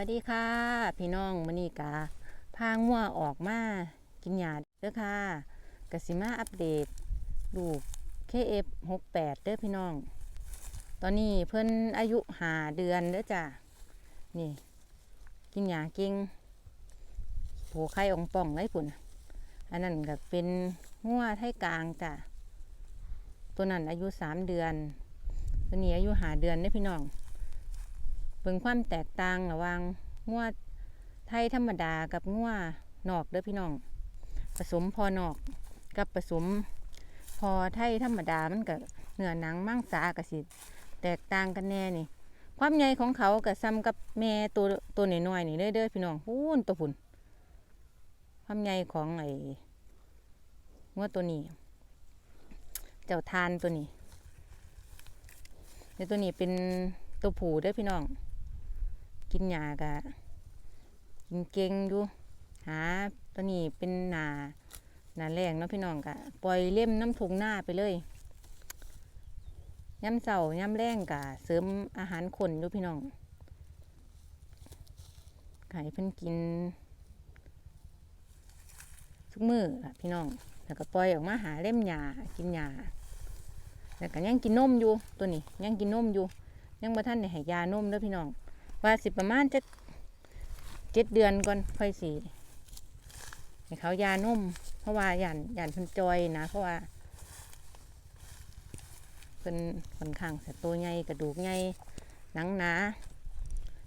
วัสดีค่ะ พี่น้องมอนีกาพางัวออกมากินหญ้าเด้อค่ะกสิมาอัปเดตลูก KF68 เด้อพี่น้อง ตอนนี้เพิ่นอายุหาเดือนเด้อจ้ะนี่ กินหญ้าเก่งโผไข่องป่องเลยพุ่นอันนั้นก็เป็นงัวไทยกลางจ้ะตัวนั้นอายุสามเดือนตัวนี้อายุหาเดือนเด้อพี่น้อง บิ่งความแตกต่างระหว่างงัวไทยธรรมดากับงัวนอกเด้อพี่น้อง ผสมพอนอกกับผสมพอไทยธรรมดามันก็เนื้อหนังมังสาก็สิแตกต่างกันแน่นี่ ความใหญ่ของเขาก็ซ้ำกับแม่ตัวตัวน้อยๆนี่เด้อเด้อพี่น้องพูนตัวพุ่นความใหญ่ของไอ้งัวตัวนี้ เจ้าทานตัวนี้เดี๋ยวตัวนี้เป็นตัวผูเด้อพี่น้อง กินหญ้ากะกินเก่งอยู่หาตัวนี้เป็นหนาหนาแรงเนาะพี่น้องกะปล่อยเล่มน้ำทุงหน้าไปเลยย้ำเสาย้ำแรงกะเสริมอาหารคนอยู่พี่น้องไก่เพิ่นกินทุกมือล่ะพี่น้อง แล้วก็ปล่อยออกมาหาเล่มหญ้ากินหญ้าแล้วก็ยังกินนมอยู่ตัวนี้ยังกินนมอยู่ยังบ่ท่านได้ให้ยานมเด้อพี่น้อง ว่าสิประมาณจะเจ็ดเดือนก่อนค่อยสิให้เขายานุ่ม เพราะว่าหย่านย่านพิ่นจอยนะ เพราะว่าเพิ่นค่อนข้างสตัวใหญ่กระดูกใหญ่หนังหนา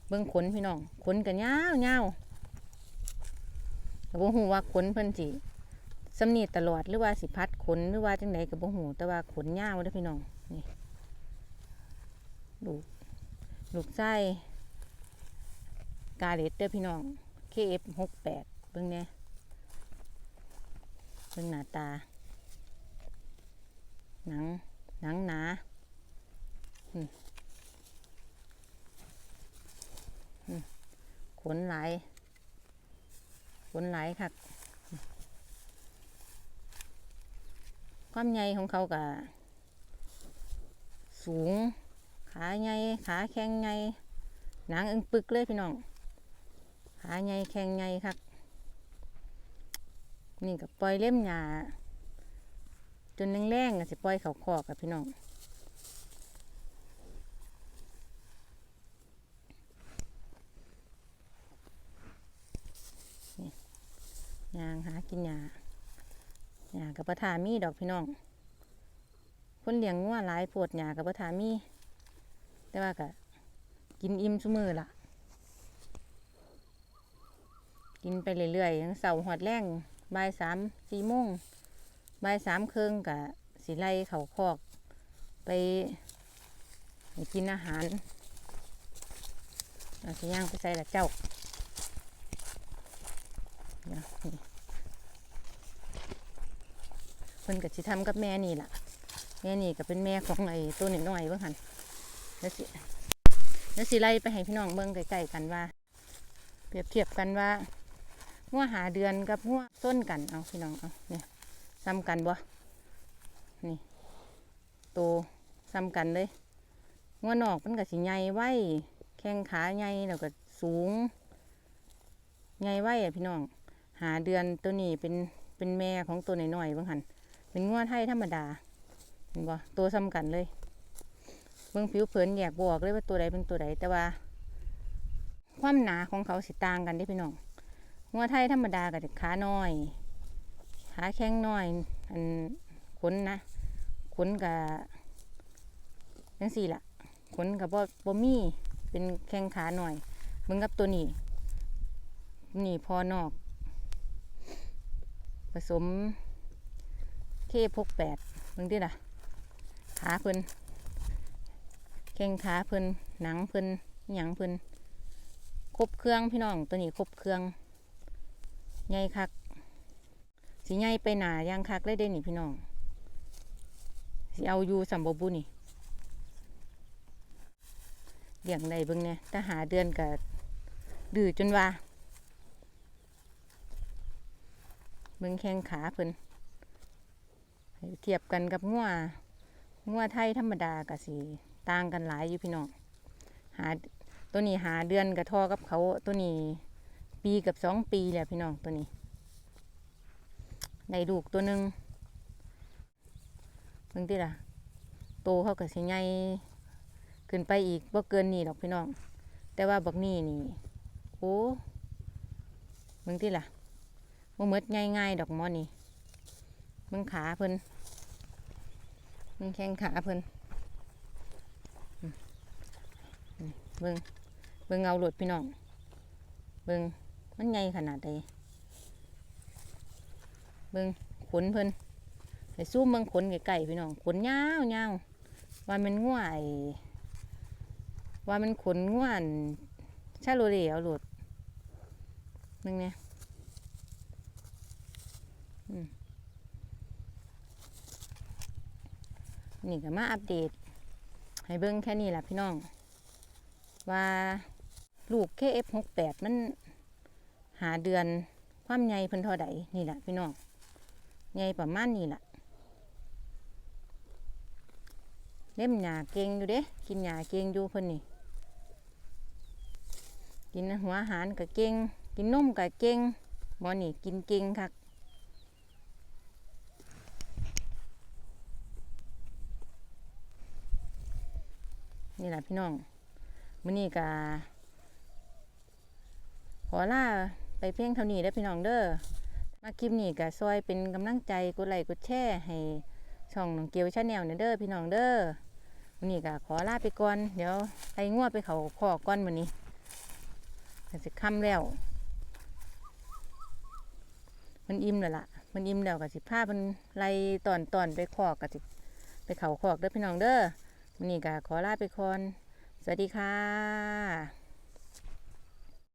เบิ่งขนพี่น้องขนก็ยาวยาวก็บ่ฮู้ว่าขนเพิ่นสิสำนีตลอดหรือว่าสิพัดขนหรือว่าจังไดก็บ่ฮู้แต่ว่าขนยาวเด้อพี่น้องนี่ลูกลูกไส้ กาเลตเด้อพี่น้อง KF หกแปดเบิ่งเนี่ยเบิ่งหน้าตา หนัง หนังหนาขนหลายขนหลายค่ะความใหญ่ของเขาก็สูง ขาใหญ่ขาแข็งใหญ่หนังอึงปึกเลยพี่น้อง ขาใหญ่แข็งใหญ่ครับนี่ก็ปล่อยเล่มหญ้าจนแรงๆก็สิปล่อยเขาคอกับพี่น้องนี่ยางหากินหญ้าหญ้ากับประทามีดอกพี่น้องคนเลี้ยงงัวหลายปวดหญ้ากับประทามีแต่ว่าก็กินอิ่มซุมือละ กินไปเรื่อยๆทั้งเสาหอดแรงบ่ายสามสี่โมงบ่ายสามครึ่งกะสิไล่เขาคอก ไปกินอาหารเอาสิย่างไปใส่ละเจ้าเดี๋ยวนี่เพิ่นกับสิทำกับแม่นี่ล่ะ แม่นี่ก็เป็นแม่ของไอ้ตัวน้อยๆเบิ่งหันแล้วสิแล้วสิไล่ไปให้พี่น้องเบิ่งใกล้ๆกันว่า เปรียบเทียบกันว่า งัวหาเดือนกับงัวส้นกันเอาพี่น้องเอาเนี่ยซ้ำกันบ่นี่โตซ้ำกันเลยงัวนอกมันก็สิใหญ่ไว้แข้งขาใหญ่แล้วก็สูงใหญ่ไว้อะพี่น้อง หาเดือนตัวนี้เป็นเป็นแม่ของตัวน้อยๆเบิ่งหันเป็นงัวไทยธรรมดาเห็นบ่ตัวซ้ำกันเลยเบิ่งผิวเผินแยกบอกเลยว่าตัวใดเป็นตัวใดแต่ว่า ความหนาของเขาสิต่างกันเด้พี่น้อง งัวไทยธรรมดากับขาน้อย ขาแข็งน้อย อันขนนะขนกับจังสี่ละขนกับบ่บ่มีเป็นแข้งขาหน่อยเบิ่งกับตัวนี้ นี่พอนอก ผสมเคพกแปดเบิ่งดิล่ะขาเพิ่นแข้งขาเพิ่นหนังเพิ่นหยังเพิ่นครบเครื่องพี่น้องตัวนี้ครบเครื่อง ใหญ่คักสีใหญ่ไปหนาย่างคักเลยได้นี่พี่น้องสีเอาอยู่สัมบบุนี่เลี้ยงใดเบิ่งเนี่ยถ้าหาเดือนกับดื้อจนว่า เบิ่งแข้งขาเพิ่นเทียบกันกับงัวงัวไทยธรรมดากับสีต่างกันหลายอยู่พี่น้องหาตัวนี้หาเดือนกับท่อกับเขาตัวนี้ ปีกับสองปีแหละพี่น้องตัวนี้ได้ลูกตัวหนึ่งเบิ่งติล่ะ โตเขาก็สิใหญ่ขึ้นไปอีกบ่เกินนี่หรอกพี่น้อง แต่ว่าบักนี่นี่โอ้เบิ่งติล่ะบ่หมดง่ายๆดอกมอนี่เบิ่งขาเพิ่นเบิ่งแข้งขาเพิ่นอืมนี่เบิ่งเบิ่งเงาหลดพี่น้อง เบิ่ง มันใหญ่ขนาดใดเบิ่งขนเพิ่นให้ซูมเบิ่งขนไก่ๆพี่น้องขนยาวยาวว่ามันง่วไอ้ว่ามันขนง่วนชาโลเลเอาโหลดเบิ่งเนี่ยนี่ก็มาอัปเดต ให้เบิ่งแค่นี้แหละพี่น้อง ว่าลูก KF68 มัน หาเดือนความใหญ่เพิ่นเท่าใดนี่แหละพี่น้องใหญ่ประมาณนี้แหละเล่มหญ้าเก่งอยู่เด้ กินหญ้าเก่งอยู่เพิ่นนี่กินหัวอาหารก็เก่งกินนมก็เก่งหมอนี่กินเก่งคักนี่แหละพี่น้องมื้อนี้ก็ขอลา ไปเพียงเท่านี้ได้พี่น้องเด้อมาคลิปนี้ก็ซอยเป็นกำลังใจกดไลค์กดแชร์ให้ช่องน้องเกียวชาแนลเนี่ยเด้อพี่น้องเด้อวันนี้ก็ขอลาไปก่อน เดี๋ยวไปงัวไปเขาขอก่อนวันนี้ก็สิค่ำแล้ว มันอิ่มแล้วล่ะ มันอิ่มแล้วก็สิพามันไล่ตอนตอนไปขอกก็สิไปเขาขอกเด้อพี่น้องเด้อวันนี้ก็ขอลาไปก่อน สวัสดีค่ะ